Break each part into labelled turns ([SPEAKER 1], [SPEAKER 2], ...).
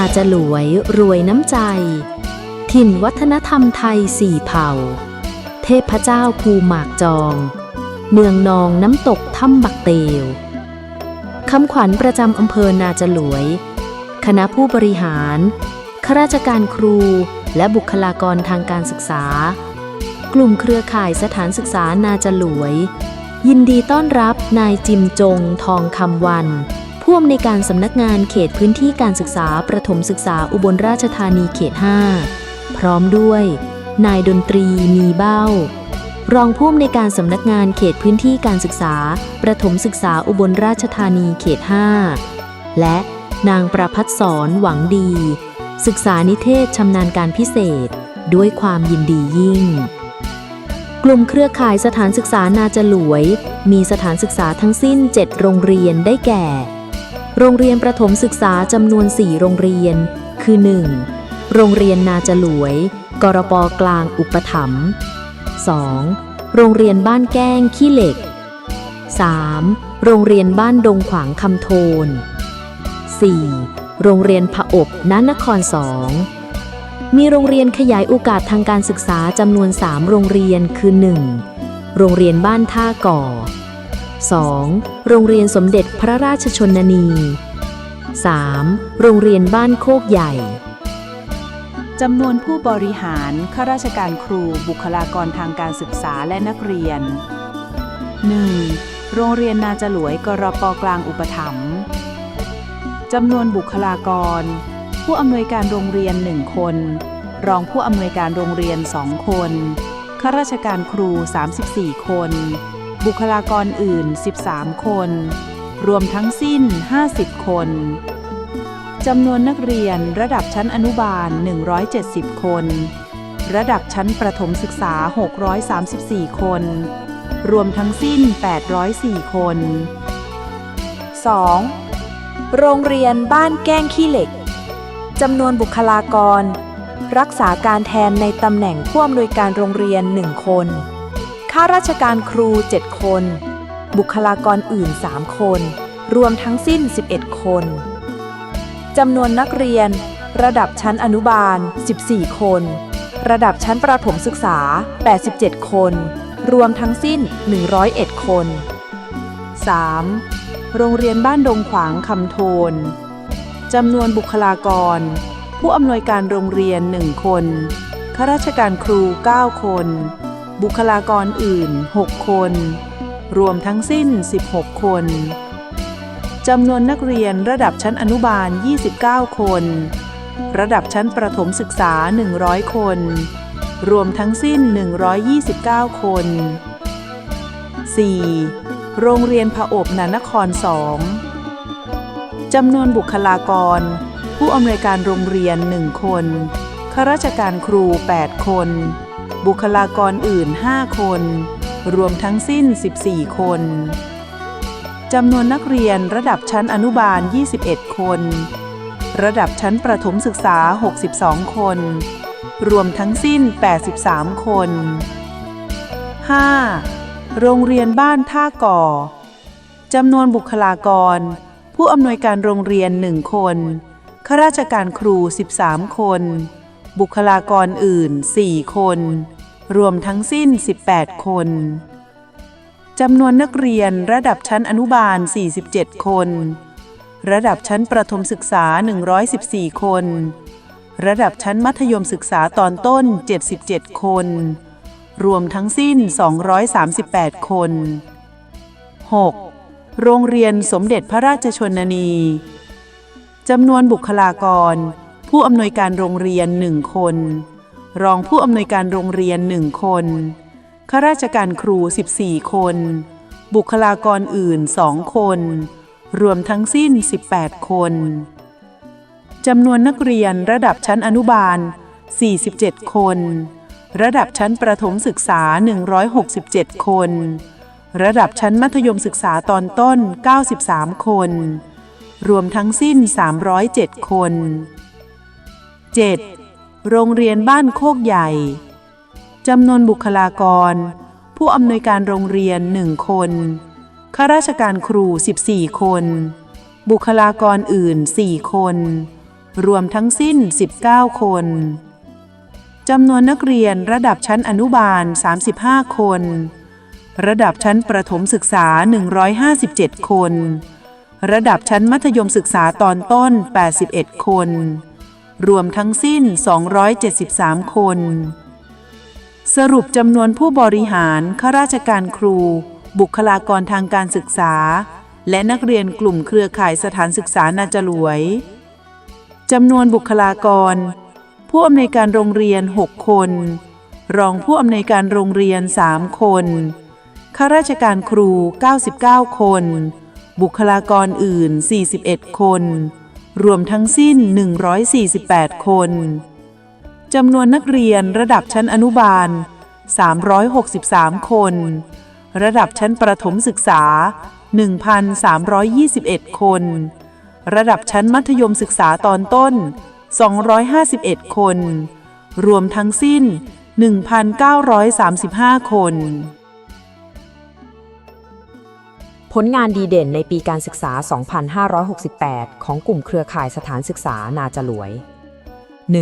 [SPEAKER 1] นาจะหลวยรวยน้ำใจ ถิ่นวัฒนธรรมไทยสี่เผ่า เทพเจ้าภูหมากจองเนืองนองน้ำตกถ้ำบักเตวคำขวัญประจำอำเภอนาจะหลวย คณะผู้บริหารข้าราชการครูและบุคลากรทางการศึกษา กลุ่มเครือข่ายสถานศึกษานาจะหลวย ยินดีต้อนรับนายจิมจงทองคำวัน ผู้อำนวยการสำนักงานเขตพื้นที่การศึกษาประถมศึกษาอุบลราชธานีเขต 5 พร้อมด้วย นายดนตรีมีเบ้า รองผู้อำนวยการสำนักงานเขตพื้นที่การศึกษาประถมศึกษาอุบลราชธานีเขต 5 และนางประพัฒสอนหวังดี ศึกษานิเทศชำนาญการพิเศษ ด้วยความยินดียิ่ง กลุ่มเครือข่ายสถานศึกษานาจหลวย มีสถานศึกษาทั้งสิ้น 7 โรงเรียนได้แก่ โรงเรียนประถมศึกษาจำนวน 4 โรงเรียน คือ 1. โรงเรียนนาจลวย กรปกลางอุปถัมภ์ 2. โรงเรียนบ้านแก้งขี้เหล็ก 3. โรงเรียนบ้านดงขวางคำโทน 4. โรงเรียนผอบนนครสองมีโรงเรียนขยายโอกาสทางการศึกษาจำนวน 3 โรงเรียนคือ 1. โรงเรียนบ้านท่าก่อ 2. โรงเรียนสมเด็จพระราชชนนี 3. โรงเรียนบ้านโคกใหญ่
[SPEAKER 2] จำนวนผู้บริหาร ข้าราชการครู บุคลากรทางการศึกษาและนักเรียน 1. โรงเรียนนาจลวยกรปกลางอุปถัมภ์จำนวนบุคลากร ผู้อำนวยการโรงเรียน 1 คน รองผู้อำนวยการโรงเรียน 2 คน ข้าราชการครู 34 คน บุคลากรอื่น 13 คน รวมทั้งสิ้น 50 คนจำนวนนักเรียนระดับชั้นอนุบาล 170 คน ระดับชั้นประถมศึกษา 634 คน รวมทั้งสิ้น 804 คน
[SPEAKER 3] 2. โรงเรียนบ้านแก้งขี้เหล็กจำนวนบุคลากร รักษาการแทนในตำแหน่งผู้อำนวยการโรงเรียน 1 คน ข้าราชการครู 7 คน บุคลากรอื่น 3 คน รวมทั้งสิ้น 11 คนจำนวนนักเรียน ระดับชั้นอนุบาล 14 คน ระดับชั้นประถมศึกษา 87 คน รวมทั้งสิ้น 101 คน
[SPEAKER 2] 3. โรงเรียนบ้านดงขวางคำโทนจำนวนบุคลากร ผู้อำนวยการโรงเรียน 1 คนข้าราชการครู 9 คน บุคลากรอื่น 6 คน รวมทั้งสิ้น 16 คนจำนวนนักเรียนระดับชั้นอนุบาล 29 คน ระดับชั้นประถมศึกษา 100 คน รวมทั้งสิ้น 129 คน 4. โรงเรียนผอบนานครสองจำนวนบุคลากร ผู้อำนวยการโรงเรียน 1 คนข้าราชการครู 8 คน บุคลากรอื่น 5 คน รวมทั้งสิ้น 14 คนจำนวนนักเรียนระดับชั้นอนุบาล 21 คน ระดับชั้นประถมศึกษา 62 คน รวมทั้งสิ้น 83 คน 5. โรงเรียนบ้านท่าก่อจำนวนบุคลากร ผู้อำนวยการโรงเรียน 1 คนข้าราชการครู 13 คน บุคลากรอื่น 4 คน รวมทั้งสิ้น 18 คนจำนวนนักเรียนระดับชั้นอนุบาล 47 คน ระดับชั้นประถมศึกษา 114 คน ระดับชั้นมัธยมศึกษาตอนต้น 77 คน รวมทั้งสิ้น 238 คน 6. โรงเรียนสมเด็จพระราชชนนีจำนวนบุคลากร ผู้อำนวยการโรงเรียน1คน รองผู้อำนวยการโรงเรียน1คนข้าราชการครู 14 คน บุคลากรอื่น2คน รวมทั้งสิ้น 18 คนจำนวนนักเรียนระดับชั้นอนุบาล 47 คน ระดับชั้นประถมศึกษา 167 คน ระดับชั้นมัธยมศึกษาตอนต้น 93 คน รวมทั้งสิ้น 307 คน 7. โรงเรียนบ้านโคกใหญ่จำนวนบุคลากร ผู้อำนวยการโรงเรียน 1 คนข้าราชการครู 14 คน บุคลากรอื่น 4 คน รวมทั้งสิ้น 19 คนจำนวนนักเรียนระดับชั้นอนุบาล 35 คน ระดับชั้นประถมศึกษา 157 คน ระดับชั้นมัธยมศึกษาตอนต้น 81 คน รวมทั้งสิ้น 273 คน สรุปจำนวนผู้บริหาร ข้าราชการครู บุคลากรทางการศึกษา และนักเรียนกลุ่มเครือข่ายสถานศึกษานาจลวยจำนวนบุคลากร ผู้อำนวยการโรงเรียน 6 คน รองผู้อำนวยการโรงเรียน 3 คน ข้าราชการครู 99 คน บุคลากรอื่น 41 คน รวมทั้งสิ้น 148 คน จำนวนนักเรียนระดับชั้นอนุบาล 363 คน ระดับชั้นประถมศึกษา 1,321 คน ระดับชั้นมัธยมศึกษาตอนต้น 251 คน รวมทั้งสิ้น 1,935 คน
[SPEAKER 4] ผลงานดีเด่นในปีการศึกษา 2568 ของกลุ่มเครือข่ายสถานศึกษานาจลวย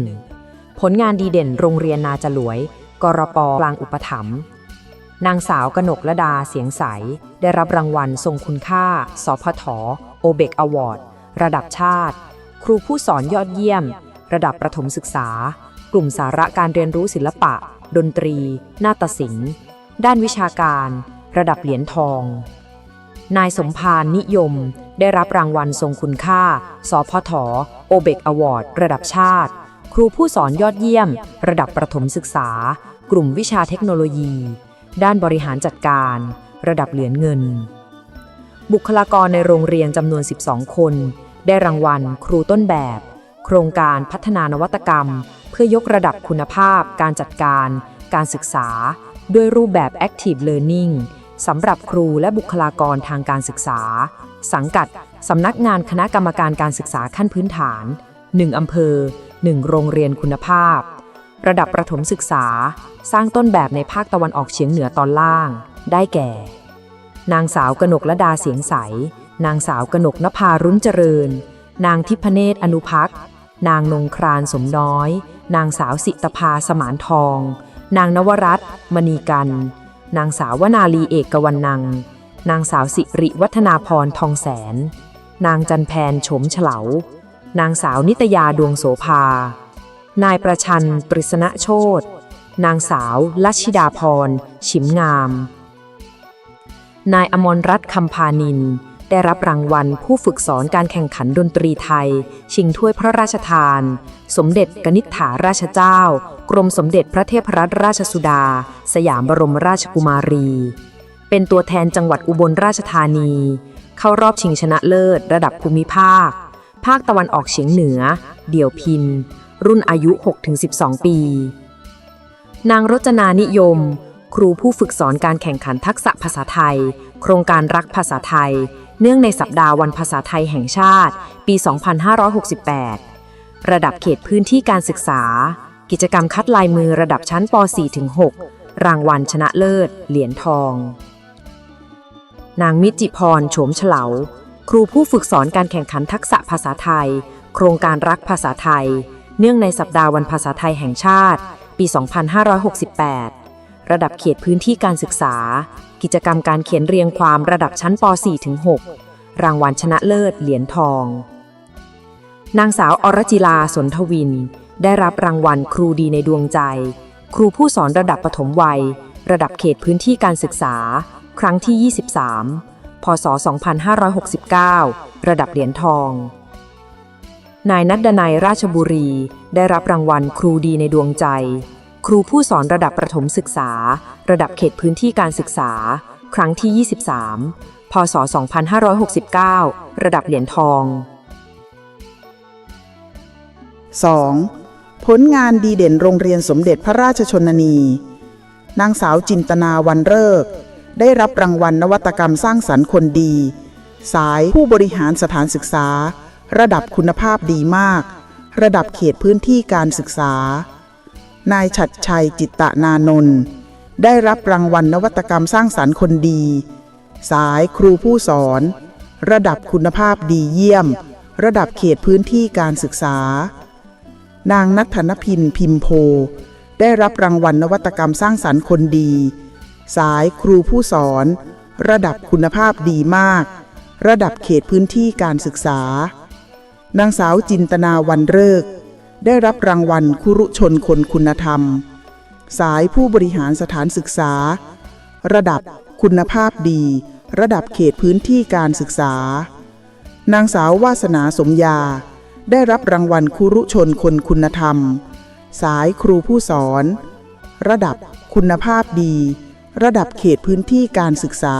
[SPEAKER 4] 1. ผลงานดีเด่นโรงเรียนนาจลวย กรปกลางอุปถัมภ์นางสาวกนกระดาเสียงใส ได้รับรางวัลทรงคุณค่า สพทโอเบกอวอร์ด ระดับชาติ ครูผู้สอนยอดเยี่ยม ระดับประถมศึกษา กลุ่มสาระการเรียนรู้ศิลปะ ดนตรี นาฏศิลป์ ด้านวิชาการ ระดับเหรียญทอง นายสมพานนิยม ได้รับรางวัลทรงคุณค่า สพทโอเบกอวอร์ด ระดับชาติ ครูผู้สอนยอดเยี่ยม ระดับประถมศึกษา กลุ่มวิชาเทคโนโลยี ด้านบริหารจัดการ ระดับเหรียญเงิน บุคลากรในโรงเรียนจำนวน 12 คน ได้รางวัล ครูต้นแบบ โครงการพัฒนานวัตกรรม เพื่อยกระดับคุณภาพ การจัดการ การศึกษา ด้วยรูปแบบ Active Learning สำหรับครูและบุคลากรทางการศึกษา สังกัดสำนักงานคณะกรรมการการศึกษาขั้นพื้นฐาน 1 อำเภอ 1 โรงเรียนคุณภาพ ระดับประถมศึกษา สร้างต้นแบบในภาคตะวันออกเฉียงเหนือตอนล่าง ได้แก่ นางสาวกนกระดาเสียงใส นางสาวกนกนภารุ้นเจริญ นางทิพเนตรอนุพักษ์นางนงครานสมน้อย นางสาวสิตภาสมานทอง นางนวรัตน์มณีกัน นางสาววนาลีเอกวันนัง นางสาวสิริวัฒนาพรทองแสน นางจันแพนโฉมเฉลา นางสาวนิตยาดวงโสภา นายประชันปริศนโชตนางสาวลัชิดาพร ฉิมงาม นายอมรรัตน์คำพานิน ได้รับรางวัลผู้ฝึกสอนการแข่งขันดนตรีไทย ชิงถ้วยพระราชทาน สมเด็จกนิษฐาราชเจ้า กรมสมเด็จพระเทพรัตนราชสุดา สยามบรมราชกุมารี เป็นตัวแทนจังหวัดอุบลราชธานี เข้ารอบชิงชนะเลิศ ระดับภูมิภาค ภาคตะวันออกเฉียงเหนือ เดี่ยวพิน รุ่นอายุ 6-12 ปี นางรจนานิยม ครูผู้ฝึกสอนการแข่งขันทักษะภาษาไทย โครงการรักภาษาไทย เนื่องในสัปดาห์วันภาษาไทยแห่งชาติ ปี 2568 ระดับเขตพื้นที่การศึกษา กิจกรรมคัดลายมือระดับชั้นป .4-6 รางวัลชนะเลิศ เหรียญทอง นางมิจิพรโฉมเฉลา ครูผู้ฝึกสอนการแข่งขันทักษะภาษาไทย โครงการรักภาษาไทย เนื่องในสัปดาห์วันภาษาไทยแห่งชาติ ปี 2568 ระดับเขตพื้นที่การศึกษา กิจกรรมการเขียนเรียงความระดับชั้นป .4-6 รางวัลชนะเลิศเหรียญทอง นางสาวอรจิลาสนทวิน ได้รับรางวัลครูดีในดวงใจ ครูผู้สอนระดับปฐมวัย ระดับเขตพื้นที่การศึกษา ครั้งที่ 23 พศ 2569 ระดับเหรียญทอง นายนัดดนัยราชบุรี ได้รับรางวัลครูดีในดวงใจ ครูผู้สอนระดับประถมศึกษา ระดับเขตพื้นที่การศึกษา ครั้งที่ 23 พศ 2569 ระดับเหรียญทอง
[SPEAKER 5] 2. ผลงานดีเด่นโรงเรียนสมเด็จพระราชชนนี นางสาวจินตนาวันเริกได้รับรางวัลนวัตกรรมสร้างสรรค์คนดี สายผู้บริหารสถานศึกษา ระดับคุณภาพดีมาก ระดับเขตพื้นที่การศึกษา นายฉัดชัยจิตตนานนท์ได้รับรางวัลนวัตกรรมสร้างสรรค์คนดี สายครูผู้สอน ระดับคุณภาพดีเยี่ยม ระดับเขตพื้นที่การศึกษา นางนัทธนพินพิมโพ ได้รับรางวัลนวัตกรรมสร้างสรรค์คนดี สายครูผู้สอน ระดับคุณภาพดีมาก ระดับเขตพื้นที่การศึกษา นางสาวจินตนาวันเลิก ได้รับรางวัลคุรุชนคนคุณธรรม สายผู้บริหารสถานศึกษา ระดับคุณภาพดี ระดับเขตพื้นที่การศึกษา นางสาววาสนาสมยา ได้รับรางวัลคุรุชนคนคุณธรรม สายครูผู้สอน ระดับคุณภาพดี ระดับเขตพื้นที่การศึกษา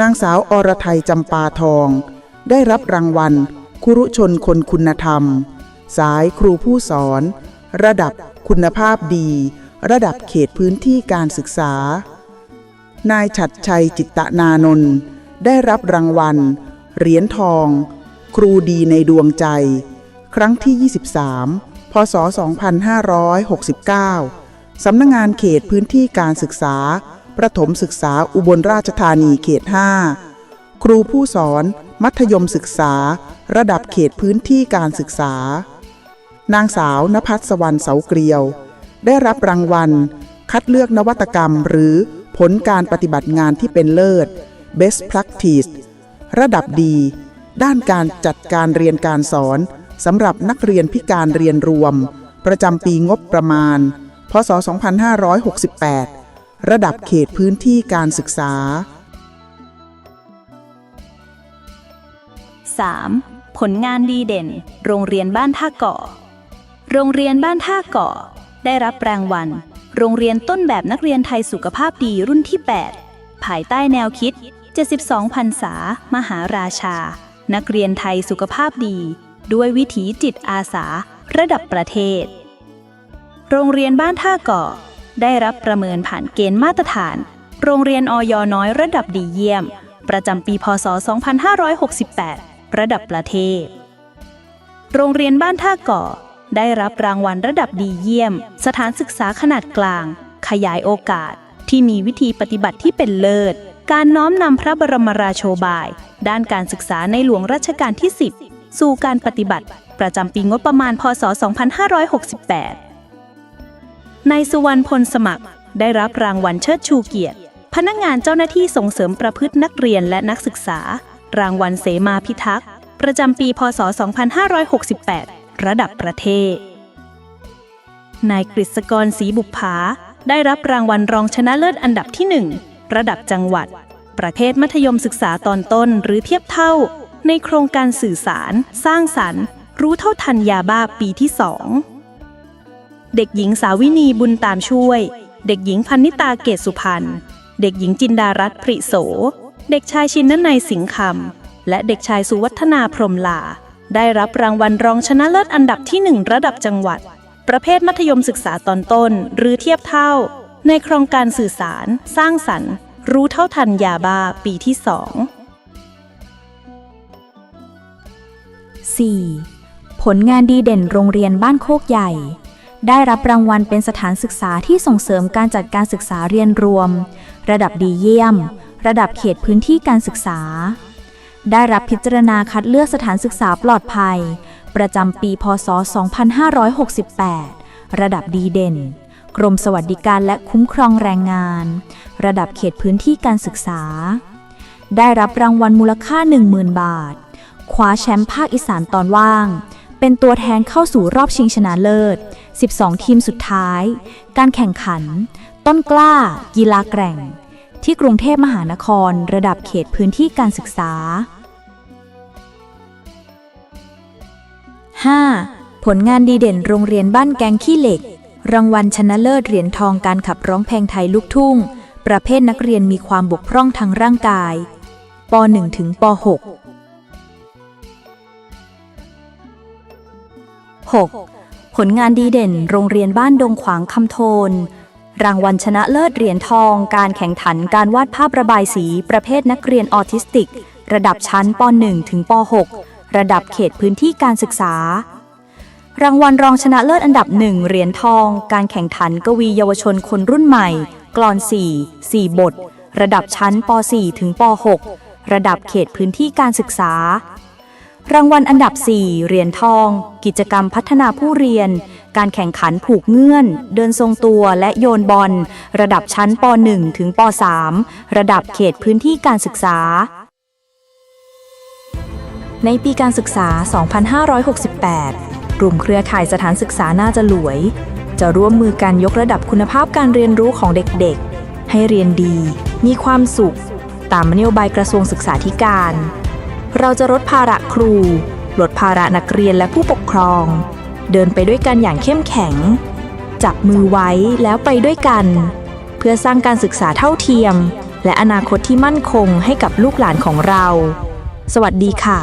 [SPEAKER 5] นางสาวอรไทยจำปาทอง ได้รับรางวัลคุรุชนคนคุณธรรม สายครูผู้สอน ระดับคุณภาพดี ระดับเขตพื้นที่การศึกษา นายฉัดชัยจิตตนานนท์ได้รับรางวัล เหรียญทอง ครูดีในดวงใจ ครั้งที่ 23 พศ 2569 สำนักงงานเขตพื้นที่การศึกษา ประถมศึกษาอุบลราชธานีเขต 5 ครูผู้สอน มัธยมศึกษา ระดับเขตพื้นที่การศึกษา นางสาวนภัสสวรรณเสาเกลียว ได้รับรางวัล คัดเลือกนวัตกรรม หรือผลการปฏิบัติงานที่เป็นเลิศ Best Practice ระดับดี ด้านการจัดการเรียนการสอนสำหรับนักเรียนพิการเรียนรวม ประจำปีงบประมาณ พศ 2568 ระดับเขตพื้นที่การศึกษา
[SPEAKER 6] 3. ผลงานดีเด่น โรงเรียนบ้านท่าเกาะ โรงเรียนบ้านท่าเกาะ ได้รับรางวัล โรงเรียนต้นแบบนักเรียนไทยสุขภาพดีรุ่นที่ 8 ภายใต้แนวคิด 72พรรษา มหาราชา นักเรียนไทยสุขภาพดี ด้วยวิถีจิตอาสา ระดับประเทศ โรงเรียนบ้านท่าเกาะ ได้รับประเมินผ่านเกณฑ์มาตรฐาน โรงเรียนออยน้อยระดับดีเยี่ยม ประจำปีพศ 2568 ระดับประเทศ โรงเรียนบ้านท่าเกาะ ได้รับรางวัลระดับดีเยี่ยม สถานศึกษาขนาดกลาง ขยายโอกาส ที่มีวิธีปฏิบัติที่เป็นเลิศ การน้อมนำพระบรมราโชบาย ด้านการศึกษาในหลวงรัชกาลที่ 10 สู่การปฏิบัติ ประจำปีงบประมาณ พศ 2568 นายสุวรรณพลสมัคร ได้รับรางวัลเชิดชูเกียรติ พนักงานเจ้าหน้าที่ส่งเสริมประพฤตินักเรียนและนักศึกษา รางวัลเสมาพิทักษ์ ประจำปี พศ 2568 ระดับประเทศ นายกฤษกรศรีบุปผาได้รับรางวัลรองชนะเลิศอันดับที่1ระดับจังหวัด ประเภทมัธยมศึกษาตอนต้นหรือเทียบเท่า ในโครงการสื่อสาร สร้างสรรค์ รู้เท่าทันยาบ้าปีที่2เด็กหญิงสาวินีบุญตามช่วย เด็กหญิงพันนิตาเกตสุพรรณ เด็กหญิงจินดารัตน์ปริโส เด็กชายชินนัยสิงห์คำ และเด็กชายสุวัฒนาพรมลา ได้รับรางวัลรองชนะเลิศอันดับที่ 1 ระดับจังหวัด ประเภทมัธยมศึกษาตอนต้น หรือเทียบเท่า ในโครงการสื่อสาร สร้างสรรค์ รู้เท่าทันยาบ้าปีที่ 2
[SPEAKER 7] 4. ผลงานดีเด่นโรงเรียนบ้านโคกใหญ่ ได้รับรางวัลเป็นสถานศึกษาที่ส่งเสริมการจัดการศึกษาเรียนรวม ระดับดีเยี่ยม ระดับเขตพื้นที่การศึกษา ได้รับพิจารณาคัดเลือกสถานศึกษาปลอดภัย ประจำปีพศ 2568 ระดับดีเด่น กรมสวัสดิการและคุ้มครองแรงงาน ระดับเขตพื้นที่การศึกษา ได้รับรางวัลมูลค่า 10,000 บาท คว้าแชมป์ภาคอีสานตอนว่าง เป็นตัวแทนเข้าสู่รอบชิงชนะเลิศ 12 ทีมสุดท้าย การแข่งขัน ต้นกล้า กีฬาแกร่ง ที่กรุงเทพมหานครระดับเขตพื้นที่การศึกษา 5. ผลงานดีเด่นโรงเรียนบ้านแกงขี้เหล็ก รางวัลชนะเลิศเหรียญทองการขับร้องเพลงไทยลูกทุ่ง ประเภทนักเรียนมีความบกพร่องทางร่างกายป .1 ถึงป .6 6. ผลงานดีเด่นโรงเรียนบ้านดงขวางคำโทน รางวัลชนะเลิศเหรียญทอง การแข่งขันการวาดภาพระบายสีประเภทนักเรียนออทิสติก ระดับชั้นป .1 ถึงป .6 ระดับเขตพื้นที่การศึกษา รางวัลรองชนะเลิศอันดับหนึ่งเหรียญทอง การแข่งขันกวีเยาวชนคนรุ่นใหม่ กลอน 4 4 บท ระดับชั้นป .4 ถึงป .6 ระดับเขตพื้นที่การศึกษา รางวัลอันดับ 4 เหรียญทอง กิจกรรมพัฒนาผู้เรียน การแข่งขันผูกเงื่อน เดินทรงตัวและโยนบอล ระดับชั้นป .1 ถึงป .3 ระดับเขตพื้นที่การศึกษา ในปีการศึกษา 2568 กลุ่มเครือข่ายสถานศึกษาน่าจะหลวย จะร่วมมือกันยกระดับคุณภาพการเรียนรู้ของเด็กๆ ให้เรียนดี มีความสุข ตามนโยบายกระทรวงศึกษาธิการ เราจะลดภาระครู ลดภาระนักเรียนและผู้ปกครอง เดินไปด้วยกันอย่างเข้มแข็ง จับมือไว้แล้วไปด้วยกัน เพื่อสร้างการศึกษาเท่าเทียม และอนาคตที่มั่นคงให้กับลูกหลานของเรา สวัสดีค่ะ